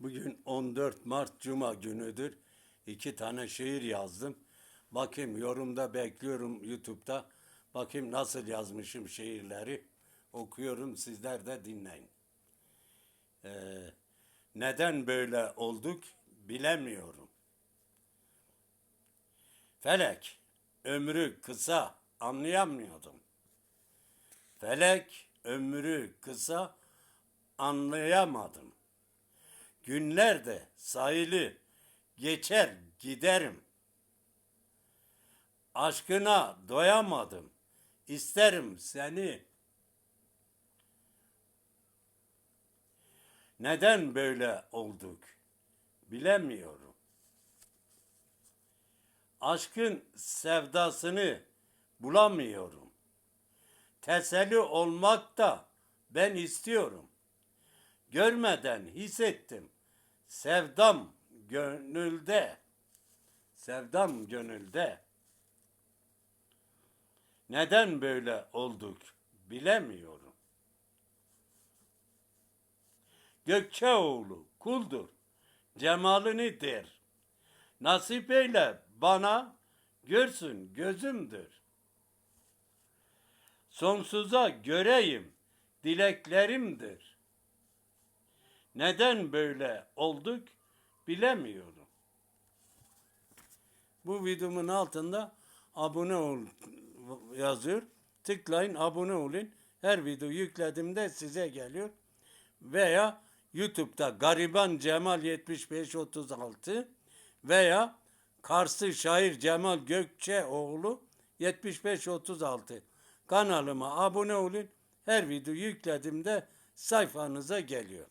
Bugün 14 Mart Cuma günüdür. İki tane şiir yazdım. Bakayım yorumda bekliyorum YouTube'da. Bakayım nasıl yazmışım şiirleri. Okuyorum sizler de dinleyin. Ee, neden böyle olduk bilemiyorum. Felek ömrü kısa anlayamıyordum. Felek ömrü kısa anlayamadım. Günlerde sahili geçer giderim. Aşkına doyamadım. İsterim seni. Neden böyle olduk? Bilemiyorum. Aşkın sevdasını bulamıyorum. Teselli olmak da ben istiyorum. Görmeden hissettim. Sevdam gönülde. Sevdam gönülde. Neden böyle olduk bilemiyorum. Gökçeoğlu kuldur. Cemalini der. Nasip eyle bana görsün gözümdür. Sonsuza göreyim dileklerimdir. Neden böyle olduk bilemiyorum. Bu videomun altında abone ol yazıyor. Tıklayın abone olun. Her video yüklediğimde size geliyor. Veya YouTube'da Gariban Cemal 7536 veya Karslı şair Cemal Gökçeoğlu 7536 kanalıma abone olun. Her video yüklediğimde sayfanıza geliyor.